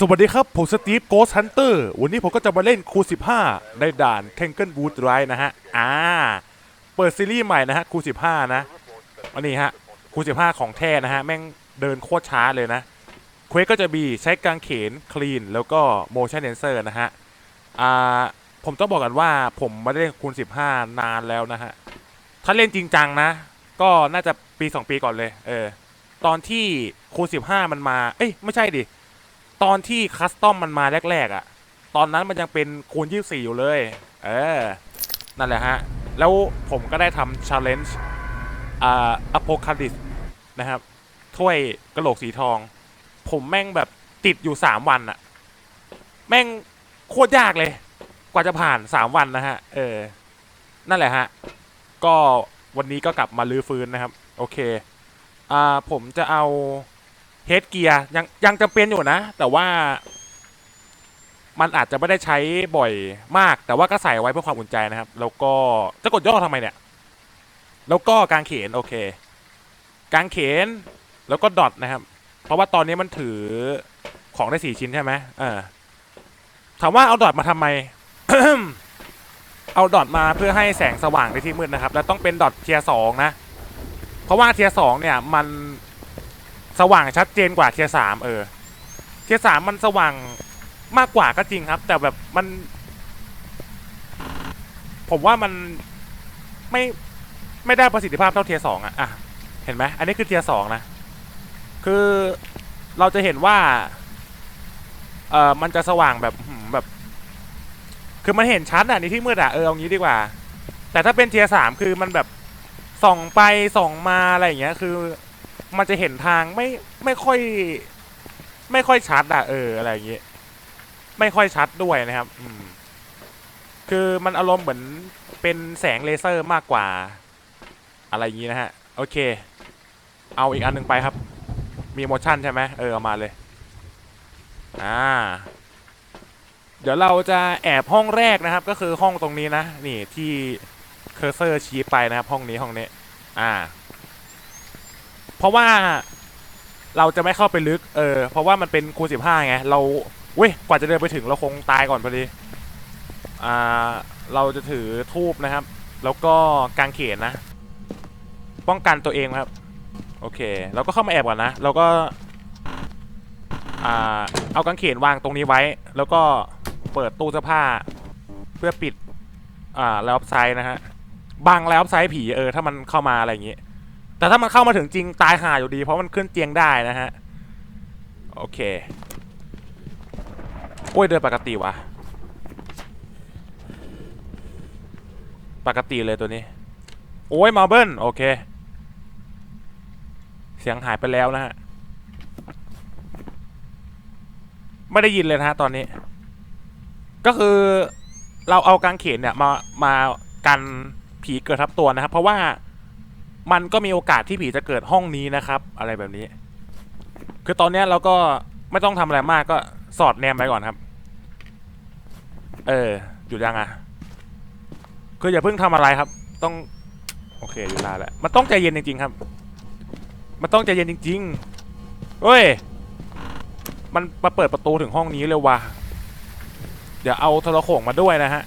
สวัสดีครับ ผมสตีฟโกสฮันเตอร์วันนี้ผมก็จะมาเล่นคู15 ในด่านแ a งเกิลบู d ไรนะฮะ อ่า เปิดซีรีส์ใหม่นะฮะคู15 นะอันนี้ฮะคู15 ของแท้นะฮะ แม่งเดินโคตรช้าเลยนะ เควสก็จะมีใช้กางเขนคลีนแล้วก็ motion sensor นะฮะ อ่า ผมต้องบอกกันว่าผมไม่ได้เล่นคูณ15 นานแล้วนะฮะ ถ้าเล่นจริงจังนะ ก็น่าจะปี 2 ปีก่อนเลย เออ ตอนที่คูณ15 มันมา เอ้ย ไม่ใช่ดิ ตอนที่คัสตอมมันมาแรกๆอะ่ะ ตอนนั้นมันยังเป็นคูณ24 อยู่เลย เออ นั่นแหละฮะ แล้วผมก็ได้ทำ challenge อ่า apocalypse นะครับ ถ้วยกระโหลกสีทอง ผมแม่งแบบติดอยู่ 3 วันอะแม่งโคตรยากเลย กว่าจะผ่าน 3 วันนะฮะ เออ นั่นแหละฮะ ก็วันนี้ก็กลับมาลื้อฟื้นนะครับ โอเค อ่า ผมจะเอา เฮดเกียร์ยังยังจำเป็นอยู่นะ แต่ว่า มันอาจจะไม่ได้ใช้บ่อยมาก แต่ว่าก็ใส่ไว้เพื่อความอุ่นใจนะครับ แล้วก็จะกดย่อทำไมเนี่ย แล้วก็กางเขนโอเค กางเขนแล้วก็ดอทนะครับ เพราะว่าตอนนี้มันถือของได้สี่ชิ้นใช่ไหมเออถามว่าเอาดอทมาทำไม เอาดอทมาเพื่อให้แสงสว่างในที่มืดนะครับ แล้วต้องเป็นดอทเทียสองนะ เพราะว่าเทียสองเนี่ยมัน สว่างชัดเจนกว่าเทียสามเออ เทียสามมันสว่างมากกว่าก็จริงครับ แต่แบบมัน ผมว่ามันไม่ไม่ได้ประสิทธิภาพเท่าเทียสองอะอะเห็นไหมอันนี้คือเทียสองนะ คือเราจะเห็นว่า เออมันจะสว่างแบบแบบ คือมันเห็นชัดอะในที่มืดอะเออเอางี้ดีกว่า แต่ถ้าเป็นเทียสามคือมันแบบส่องไปส่องมาอะไรอย่างเงี้ย คือ มันจะเห็นทางไม่ไม่ค่อย ไม่ค่อยชัดอะเอออะไรอย่างเงี้ยไม่ค่อยชัดด้วยนะครับ อืม คือมันอารมณ์เหมือนเป็นแสงเลเซอร์มากกว่า อะไรอย่างงี้นะฮะ โอเค เอาอีกอันหนึ่งไปครับ มีโมชั่นใช่ไหมเออเอามาเลย อ่า เดี๋ยวเราจะแอบห้องแรกนะครับ ก็คือห้องตรงนี้นะ นี่ที่เคอร์เซอร์ชี้ไปนะครับ ห้องนี้ห้องนี้ อ่า เพราะว่าเราจะไม่เข้าไปลึก เออ เพราะว่ามันเป็นคูณสิบห้าไง เรา เว้ย กว่าจะเดินไปถึงเราคงตายก่อนพอดี อ่า เราจะถือทูบนะครับ แล้วก็กางเขนนะ ป้องกันตัวเองครับ โอเค เราก็เข้ามาแอบก่อนนะ เราก็ อ่า เอากางเขนวางตรงนี้ไว้ แล้วก็เปิดตู้เสื้อผ้า เพื่อปิด อ่าแล้วไซด์นะฮะ บังแล้วไซด์ผี เออ ถ้ามันเข้ามาอะไรอย่างงี้ แต่ถ้ามันเข้ามาถึงจริงตายห่าอยู่ดี เพราะมันขึ้นเตียงได้นะฮะ โอเค โอ้ยเดินปกติวะปกติเลยตัวนี้ โอ้ยมาเบิลโอเค เสียงหายไปแล้วนะฮะ ไม่ได้ยินเลยนะฮะตอนนี้ ก็คือเราเอากางเขนเนี่ยมามากันผีเกิดทับตัวนะครับ เพราะว่า มันก็มีโอกาสที่ผีจะเกิดห้องนี้นะครับ อะไรแบบนี้ คือตอนเนี้ยเราก็ไม่ต้องทำอะไรมากก็สอดแนมไปก่อนครับ เออหยุดยังอะคืออย่าเพิ่งทำอะไรครับ ต้อง โอเคอยู่ได้แล้วมันต้องใจเย็นจริงๆครับ มันต้องใจเย็นจริงๆเฮ้ย มันมาเปิดประตูถึงห้องนี้เลยว่ะ เดี๋ยวเอาโทรโข่งมาด้วยนะฮะ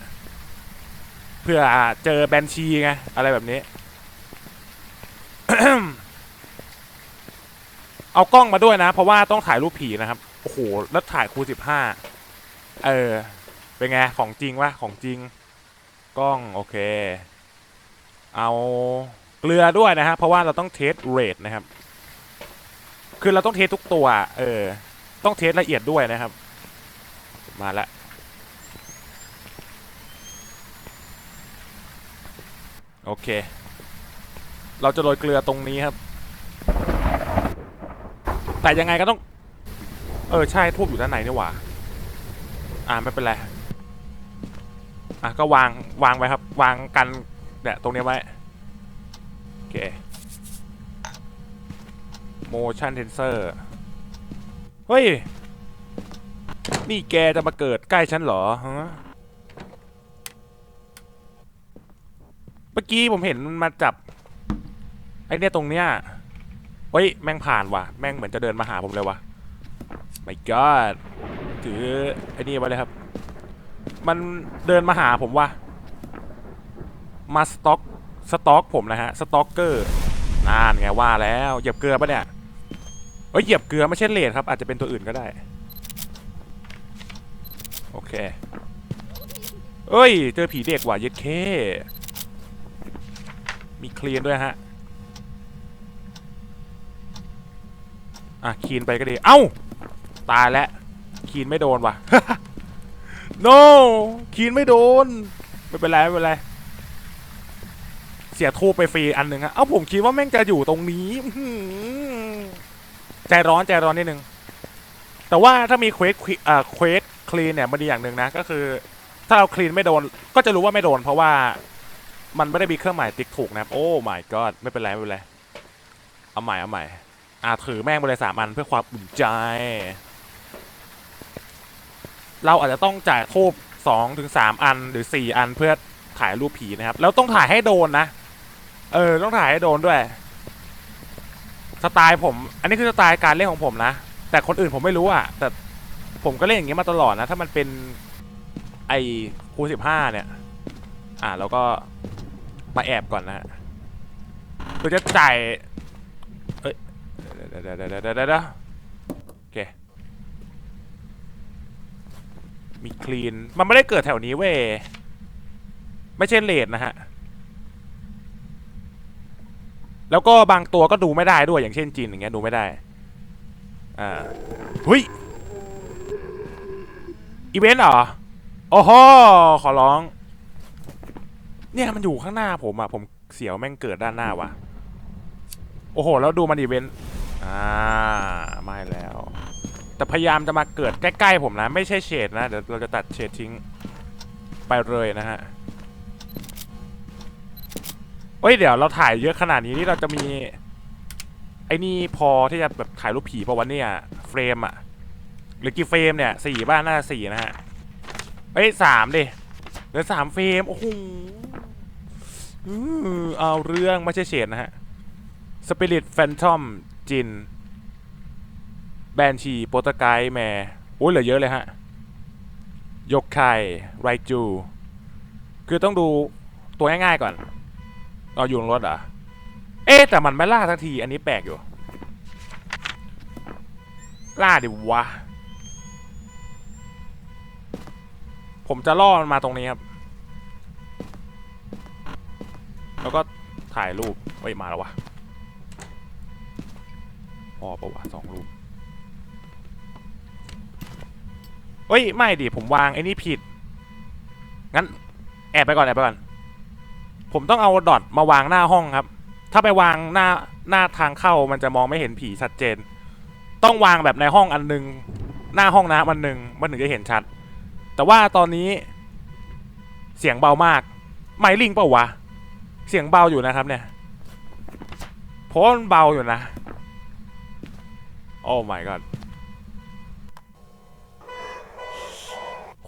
เพื่อเจอแบนชีไง อะไรแบบนี้ เอากล้องมาด้วยนะ เพราะว่าต้องถ่ายรูปผีนะครับ โอ้โห แล้วถ่ายคูสิบห้า เออ เป็นไง ของจริงวะ ของจริง กล้อง โอเค เอาเกลือด้วยนะฮะ เพราะว่าเราต้องเทสเรทนะครับ คือเราต้องเทสทุกตัว เออ ต้องเทสละเอียดด้วยนะครับ มาละโอเค เราจะโรยเกลือตรงนี้ครับ แต่ยังไงก็ต้อง เออใช่ทูบอยู่ด้านในนี่หว่า อ่าไม่เป็นไร อะก็วางวางไว้ครับ วางกันเนี่ยตรงนี้ไว้ โอเค motion sensor เฮ้ย นี่แกจะมาเกิดใกล้ฉันเหรอฮะเมื่อกี้ผมเห็นมันมาจับ ไอ้เนี่ยตรงเนี้ยเฮ้ย แม่งผ่านว่ะ แม่งเหมือนจะเดินมาหาผมเลยว่ะ my god ถือไอ้นี่ไว้เลยครับ มันเดินมาหาผมว่ามาสต็อก สต็อกผมนะฮะ สต็อกเกอร์นานไงว่าแล้ว เหยียบเกลือปะเนี่ยเอ้ย เหยียบเกลือไม่ใช่เลดครับ อาจจะเป็นตัวอื่นก็ได้ โอเค เอ้ย เจอผีเด็กว่ะ เย็ดเค มีเคลียนด้วยฮะ อะคีนไปก็ดี เอ้า ตายแล้วคีนไม่โดนว่ะ no คีนไม่โดน ไม่เป็นไรไม่เป็นไร เสียทูบไปฟรีอันหนึ่งฮะ เอ้าผมคิดว่าแม่งจะอยู่ตรงนี้ใจร้อนใจร้อนนิดนึง แต่ว่าถ้ามีเควสเอ่อเควสคลีนเนี่ยมันดีอย่างหนึ่งนะ ก็คือ ถ้าเราคลีนไม่โดน ก็จะรู้ว่าไม่โดน เพราะว่ามันไม่ได้มีเครื่องหมายติ๊กถูกนะครับโอ้ my god ไม่เป็นไรไม่เป็นไร เอาใหม่เอาใหม่ อ่าถือแม่งไปเลยสามอันเพื่อความอุ่นใจ เราอาจจะต้องจ่ายทูบสองถึงสามอันหรือสี่อันเพื่อถ่ายรูปผีนะครับ แล้วต้องถ่ายให้โดนนะ เออ ต้องถ่ายให้โดนด้วย สไตล์ผม อันนี้คือสไตล์การเล่นของผมนะ แต่คนอื่นผมไม่รู้อะ แต่ผมก็เล่นอย่างนี้มาตลอดนะ ถ้ามันเป็นไอคูสิบห้าเนี่ย อ่าเราก็มาแอบก่อนนะฮะเพื่อจะจ่าย เดี๋ยวเดี๋ยวเดี๋ยวเดี๋ยวเด็ดโอเค มีคลีน มันไม่ได้เกิดแถวนี้เว้ย ไม่ใช่เลดนะฮะ แล้วก็บางตัวก็ดูไม่ได้ด้วยอย่างเช่นจินอย่างเงี้ยดูไม่ได้ อ่าหุยอีเวนต์เหรอ โอ้โห ขอร้อง เนี่ยมันอยู่ข้างหน้าผมอะผมเสียวแม่งเกิดด้านหน้าว่ะ โอ้โห แล้วดูมันอีเวนต์ อ่าไม่แล้ว แต่พยายามจะมาเกิดใกล้ๆผมนะ ไม่ใช่เฉดนะ เดี๋ยวเราจะตัดเฉดทิ้งไปเลยนะฮะเอ้ยเดี๋ยวเราถ่ายเยอะขนาดนี้นี่เราจะมี ไอ้นี่พอที่จะแบบถ่ายรูปผีเพราะวันเนี่ยเฟรมอะหรือกี่เฟรมเนี่ยสี่บ้านน่าจะสี่นะฮะเอ้ยสามดิเหลือสามเฟรมโอ้โหอือเอาเรื่องไม่ใช่เฉดนะฮะสปิริตแฟนทอม จิน แบนชีโปรตไกแมร์โอ้ยเหลือเยอะเลยฮะ ยกไข่ไรจู คือต้องดูตัวง่ายๆก่อนเอาอยู่รถอะเอ๊แต่มันไม่ล่าสักที อันนี้แปลกอยู่ ล่าดิวะ ผมจะล่อมันมาตรงนี้ครับ แล้วก็ถ่ายรูปเฮ้ย มาแล้ววะ พอปะวะสองรูปเฮ้ย ไม่ดิ ผมวางไอ้นี่ผิด งั้น แอบไปก่อน แอบไปก่อน ผมต้องเอาดอทมาวางหน้าห้องครับ ถ้าไปวางหน้าหน้าทางเข้ามันจะมองไม่เห็นผีชัดเจน ต้องวางแบบในห้องอันหนึง หน้าห้องน้ำอันหนึง มันถึงจะเห็นชัด แต่ว่าตอนนี้ เสียงเบามาก ไมค์ลิงเปล่าวะ เสียงเบาอยู่นะครับเนี่ย เพราะมันเบาอยู่นะ โอ้ my god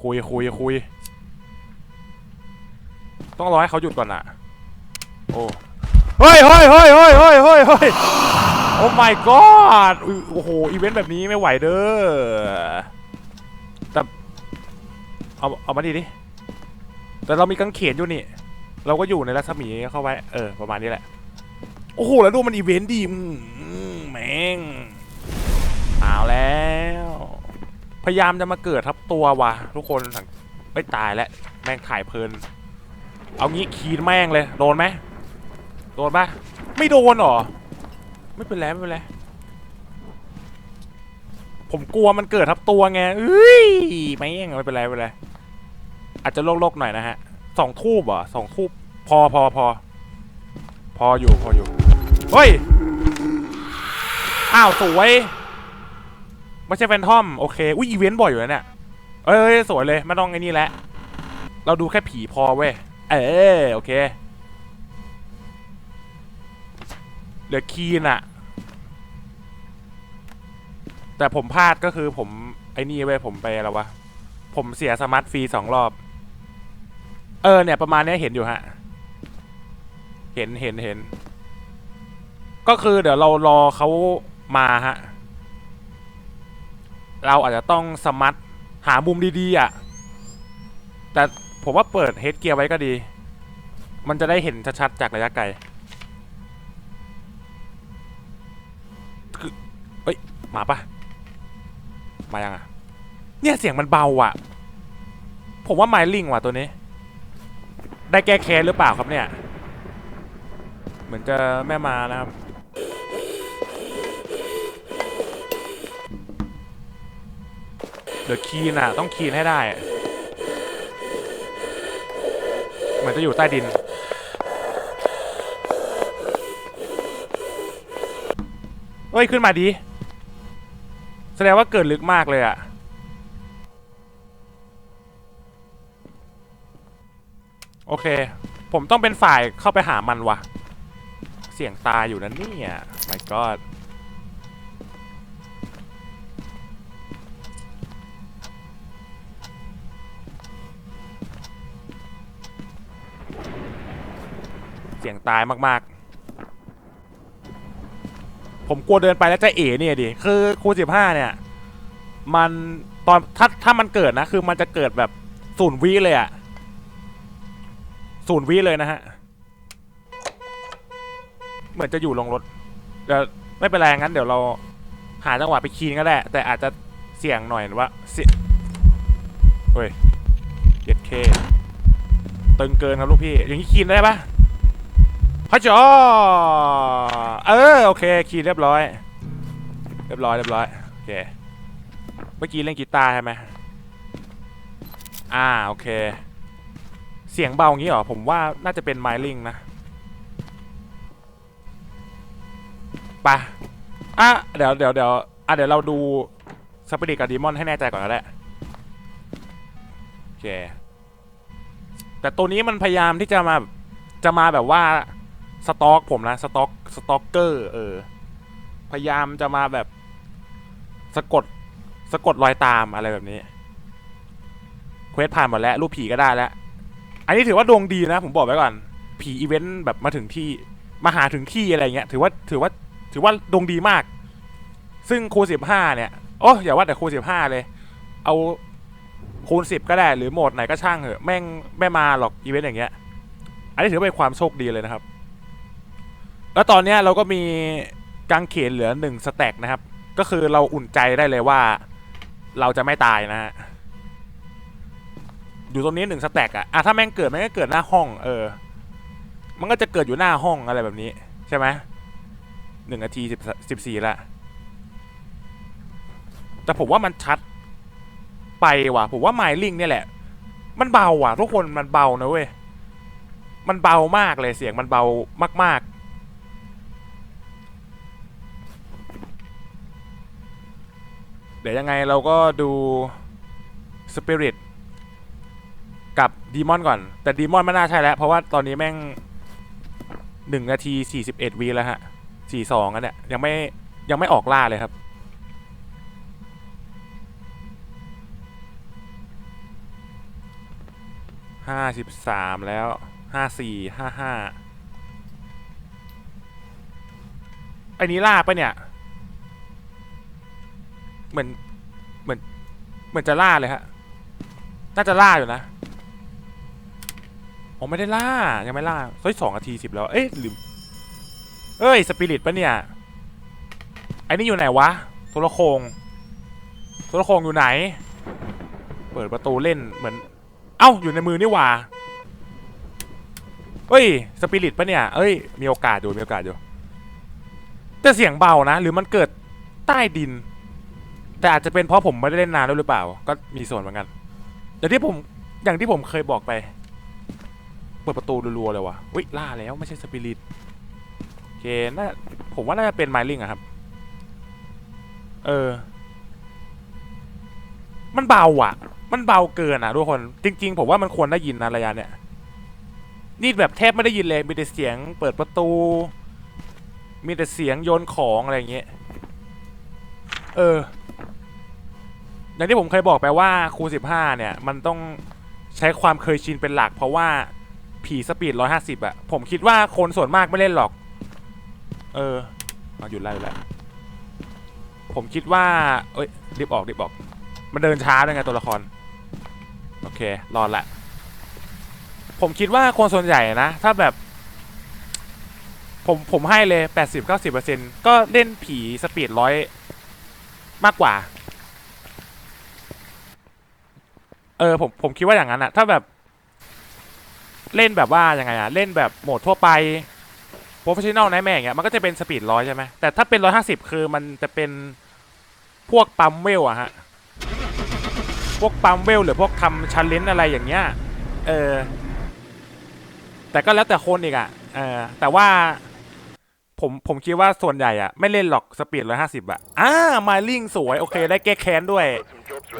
คุยคุยคุย ต้องรอให้เขาหยุดก่อนอะโอ้เฮ้ยเฮ้ยเฮ้ยเฮ้ยเฮ้ยเฮ้ยเฮ้ยโอ้ my god อุ๊โอ้โห อีเวนต์แบบนี้ไม่ไหวเด้อ แต่ เอา เอามาดีดิ แต่เรามีกังเขนอยู่นี่ เราก็อยู่ในรัศมีเข้าไว้ เออ ประมาณนี้แหละ โอ้โห แล้วดูมันอีเวนต์ดีมแม่ง เอาแล้ว พยายามจะมาเกิดทับตัวว่ะทุกคนสังไม่ตายแล้วแม่งถ่ายเพลิน เอางี้คีนแม่งเลย โดนไหมโดนปะไม่โดนหรอ ไม่เป็นไรไม่เป็นไรผมกลัวมันเกิดทับตัวไงเอ้ยไม่งไม่เป็นไรไม่เป็นไรอาจจะโลกๆหน่อยนะฮะสองทูบเหรอสองทูบพอพอพอพออยู่พออยู่ เฮ้ย อ้าว สวย ไม่ใช่แฟนทอมโอเค อุ้ยอีเวนต์บ่อยอยู่นะเนี่ยเอ้ยสวยเลยไม่ต้องไอ้นี่แหละ เราดูแค่ผีพอเว้ย เออโอเค เหลือคีนอะแต่ผมพลาดก็คือผมไอ้นี่เว้ยผมไปแล้ววะ ผมเสียสมาร์ทฟรีสองรอบ เออเนี่ยประมาณนี้เห็นอยู่ฮะ เห็นเห็นเห็น ก็คือเดี๋ยวเรารอเขามาฮะ เราอาจจะต้องสมัตหามุมดีๆอะ แต่ผมว่าเปิดเฮดเกียร์ไว้ก็ดี มันจะได้เห็นชัดๆจากระยะไกลคือเฮ้ย มาปะมายังอะ เนี่ยเสียงมันเบาอะ ผมว่าไมลิงว่ะตัวนี้ ได้แก้แค้นหรือเปล่าครับเนี่ย เหมือนจะแม่มานะครับ เดี๋ยวคีนอะ ต้องคีนให้ได้ เหมือนจะอยู่ใต้ดิน เฮ้ย ขึ้นมาดี แสดงว่าเกิดลึกมากเลยอะ โอเค ผมต้องเป็นฝ่ายเข้าไปหามันวะ เสียงตายอยู่นั่นนี่อะ my god เสียงตายมากๆ ผมกลัวเดินไปแล้วจะเอ๋เนี่ยดิ คือคูณสิบห้าเนี่ย มันตอนถ้าถ้ามันเกิดนะ คือมันจะเกิดแบบศูนย์วิเลยอะศูนย์วิเลยนะฮะ เหมือนจะอยู่ลงรถเดี๋ยวไม่เป็นไรงั้นเดี๋ยวเราหาจังหวะไปคีนก็ได้ แต่อาจจะเสี่ยงหน่อยว่าเสี่ยเฮ้ยเจ็ดเคตึงเกินครับลูกพี่ อย่างนี้คีนได้ปะ ฮัจจอเออโอเคคีย์เรียบร้อย เรียบร้อยเรียบร้อยโอเคเมื่อกี้เล่นกีตาร์ใช่ไหมอ่าโอเค เสียงเบางี้เหรอผมว่าน่าจะเป็นไมลิงนะไปะอะเดี๋ยวเดี๋ยวเดี๋ยวอะเดี๋ยวเราดูสปิริตกับดีมอนให้แน่ใจก่อนก็ได้โอเคแต่ตัวนี้มันพยายามที่จะมาจะมาแบบว่า สต็อกผมนะสต็อกสต็อกเกอร์เออ พยายามจะมาแบบสะกดสะกดรอยตามอะไรแบบนี้เควสผ่านหมดแล้ว รูปผีก็ได้แล้ว อันนี้ถือว่าดวงดีนะ ผมบอกไว้ก่อน ผีอีเวนต์แบบมาถึงที่มาหาถึงที่อะไรเงี้ย ถือว่าถือว่าถือว่าดวงดีมาก ซึ่งคูณสิบห้าเนี่ย โอ้อย่าว่าแต่คูณสิบห้าเลย เอาคูณสิบก็ได้หรือโหมดไหนก็ช่างเหอะแม่งไม่มาหรอกอีเวนต์อย่างเงี้ย อันนี้ถือว่าเป็นความโชคดีเลยนะครับ แล้วตอนเนี้ยเราก็มีกางเขนเหลือหนึ่งสแต็กนะครับ ก็คือเราอุ่นใจได้เลยว่า เราจะไม่ตายนะฮะอยู่ตรงนี้หนึ่งสแต็กอะอะถ้าแม่งเกิดแม่งก็เกิดหน้าห้อง เออ มันก็จะเกิดอยู่หน้าห้องอะไรแบบนี้ ใช่ไหมหนึ่งนาทีสิบสิบสี่ละแต่ผมว่ามันชัดไปว่ะ ผมว่าไมลิงเนี่ยแหละ มันเบาว่ะ ทุกคนมันเบานะเว้ย มันเบามากเลยเสียงมันเบามากๆ เดี๋ยวยังไงเราก็ดูสปิริตกับดีมอนก่อน แต่ดีมอนไม่น่าใช่แล้ว เพราะว่าตอนนี้แม่งหนึ่งนาทีสี่สิบเอ็ดวีแล้วฮะสี่สองอันเนี่ยยังไม่ยังไม่ออกล่าเลยครับ ห้าสิบสามแล้วห้าสี่ห้าห้าไอ้นี้ล่าปะเนี่ย เหมือนเหมือนเหมือนจะล่าเลยฮะ น่าจะล่าอยู่นะผมไม่ได้ล่า ยังไม่ล่าเฮ้ยสองนาทีสิบแล้ว เอ๊ะลืมเอ้ยสปิริตปะเนี่ยไอ้นี่อยู่ไหนวะโทรโคงโทรโคงอยู่ไหน เปิดประตูเล่นเหมือน เอ้าอยู่ในมือนี่หว่าเฮ้ยสปิริตปะเนี่ยเอ้ยมีโอกาสอยู่มีโอกาสอยู่แต่เสียงเบานะ หรือมันเกิดใต้ดิน แต่อาจจะเป็นเพราะผมไม่ได้เล่นนานแล้วหรือเปล่า ก็มีส่วนเหมือนกันอย่างที่ผมอย่างที่ผมเคยบอกไป เปิดประตูรัวๆเลยวะอุ้ยล่าแล้วไม่ใช่สปิริตโอเคน่าผมว่าน่าจะเป็นไมลิงอะครับ เออ มันเบาอะ มันเบาเกินอะทุกคน จริง ๆ ผมว่ามันควรได้ยินนะระยะเนี้ยนี่แบบแทบไม่ได้ยินเลยมีแต่เสียงเปิดประตู มีแต่เสียงโยนของอะไรอย่างเงี้ย เออ อย่างที่ผมเคยบอกไปว่าคูสิบห้าเนี่ย มันต้องใช้ความเคยชินเป็นหลัก เพราะว่าผีสปีดร้อยห้าสิบอะผมคิดว่าคนส่วนมากไม่เล่นหรอก เออเอาหยุดไล่แล้วผมคิดว่า เอ้ยรีบออกรีบออก มันเดินช้าด้วยไงตัวละคร โอเค รอดละ ผมคิดว่าคนส่วนใหญ่นะ ถ้าแบบ ผมผมให้เลย 80-90%ก็เล่นผีสปีดร้อยมากกว่า เออผมผมคิดว่าอย่างนั้นอะถ้าแบบ เล่นแบบว่ายังไงอะเล่นแบบโหมดทั่วไปโปรเฟชชั่นอลไนแม่อย่างเงี้ยมันก็จะเป็นสปีดร้อยใช่ไหมแต่ถ้าเป็นร้อยห้าสิบคือมันจะเป็นพวกปั๊มเวลอะฮะพวกปั๊มเวลหรือพวกทำชันเลนอะไรอย่างเงี้ยเออแต่ก็แล้วแต่คนอีกอะเออแต่ว่าผมผมคิดว่าส่วนใหญ่อะไม่เล่นหรอกสปีดร้อยห้าสิบอะอ่ามาลิงสวยโอเคได้แก้แค้นด้วย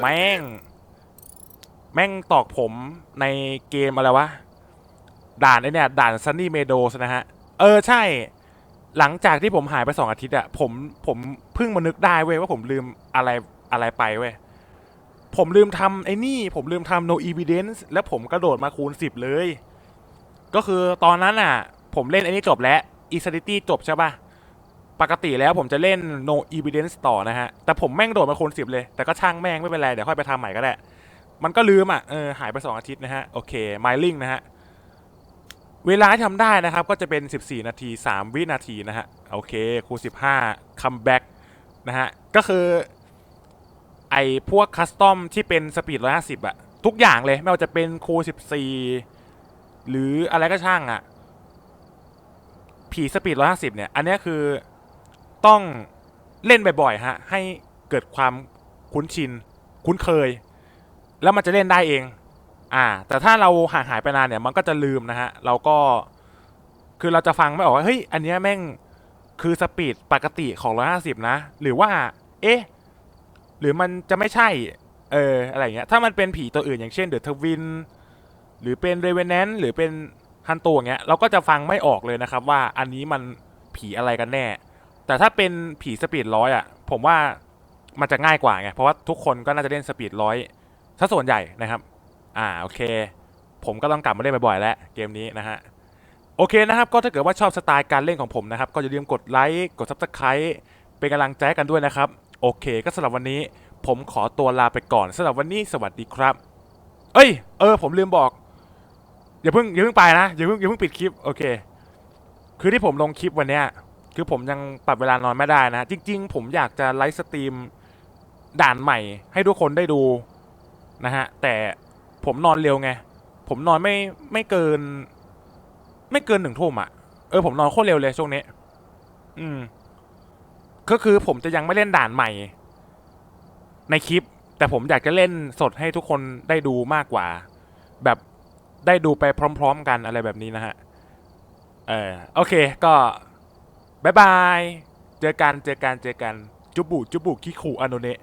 แม่ง แม่งตอกผมในเกมอะไรวะ ด่านไอเนี่ย ด่านซันนี่เมโดสนะฮะ เออใช่ หลังจากที่ผมหายไปสองอาทิตย์อะผมผมเพิ่งมานึกได้เว้ยว่าผมลืมอะไรอะไรไปเว้ย ผมลืมทำไอ้นี่ ผมลืมทำ no evidence แล้วผมกระโดดมาคูณสิบเลย ก็คือตอนนั้นอะผมเล่นไอ้นี่จบแล้ว insanity จบใช่ปะปกติแล้วผมจะเล่น no evidence ต่อนะฮะ แต่ผมแม่งโดดมาคูณสิบเลย แต่ก็ช่างแม่งไม่เป็นไร เดี๋ยวค่อยไปทำใหม่ก็ได้ มันก็ลืมอะเออหายไปสองอาทิตย์นะฮะ โอเค miling นะฮะ เวลาที่ทำได้นะครับ ก็จะเป็น 14 นาที 3 วินาทีนะฮะ โอเคคูณ15 comeback นะฮะ ก็คือไอพวกคัสตอมที่เป็นสปีด 150อะทุกอย่างเลยไม่ว่าจะเป็นคูณ14 หรืออะไรก็ช่างอะผีสปีด 150 เนี่ย อันนี้คือต้องเล่นบ่อยๆฮะ ให้เกิดความคุ้นชิน คุ้นเคย แล้วมันจะเล่นได้เอง อ่า แต่ถ้าเราห่างหายไปนานเนี่ย มันก็จะลืมนะฮะ เราก็ คือเราจะฟังไม่ออกว่า เฮ้ย อันนี้แม่ง คือสปีดปกติของ 150 นะ หรือว่า เอ๊ะ หรือมันจะไม่ใช่ เออ อะไรเงี้ย ถ้ามันเป็นผีตัวอื่นอย่างเช่นเดอะทวิน หรือเป็นเรเวนแนนหรือเป็นฮันโตอย่างเงี้ย เราก็จะฟังไม่ออกเลยนะครับ ว่าอันนี้มันผีอะไรกันแน่ แต่ถ้าเป็นผีสปีดร้อยอะ ผมว่ามันจะง่ายกว่าไง เพราะว่าทุกคนก็น่าจะเล่นสปีดร้อย ถ้าส่วนใหญ่นะครับ อ่าโอเค ผมก็ต้องกลับมาเล่นบ่อยๆแล้วเกมนี้นะฮะโอเคนะครับ ก็ถ้าเกิดว่าชอบสไตล์การเล่นของผมนะครับ ก็อย่าลืมกดไลค์กด Subscribe เป็นกำลังใจกันด้วยนะครับ โอเค ก็สำหรับวันนี้ ผมขอตัวลาไปก่อนสำหรับวันนี้สวัสดีครับ เอ้ย เออ ผมลืมบอก อย่าเพิ่งอย่าเพิ่งไปนะอย่าเพิ่งอย่าเพิ่งปิดคลิปโอเค คือที่ผมลงคลิปวันเนี้ยคือผมยังปรับเวลานอนไม่ได้นะ จริง ๆ ผมอยากจะไลฟ์สตรีมด่านใหม่ ให้ทุกคนได้ดู นะฮะ แต่ผมนอนเร็วไง ผมนอนไม่ไม่เกิน ไม่เกินหนึ่งทุ่มอะ เออผมนอนโคตรเร็วเลยช่วงนี้ อืม ก็คือผมจะยังไม่เล่นด่านใหม่ ในคลิป แต่ผมอยากจะเล่นสดให้ทุกคนได้ดูมากกว่า แบบได้ดูไปพร้อม ๆ กันอะไรแบบนี้นะฮะ เออโอเคก็บายบาย เจอกัน เจอกัน เจอกัน จุบุ จุบุคิคูอโนเนะ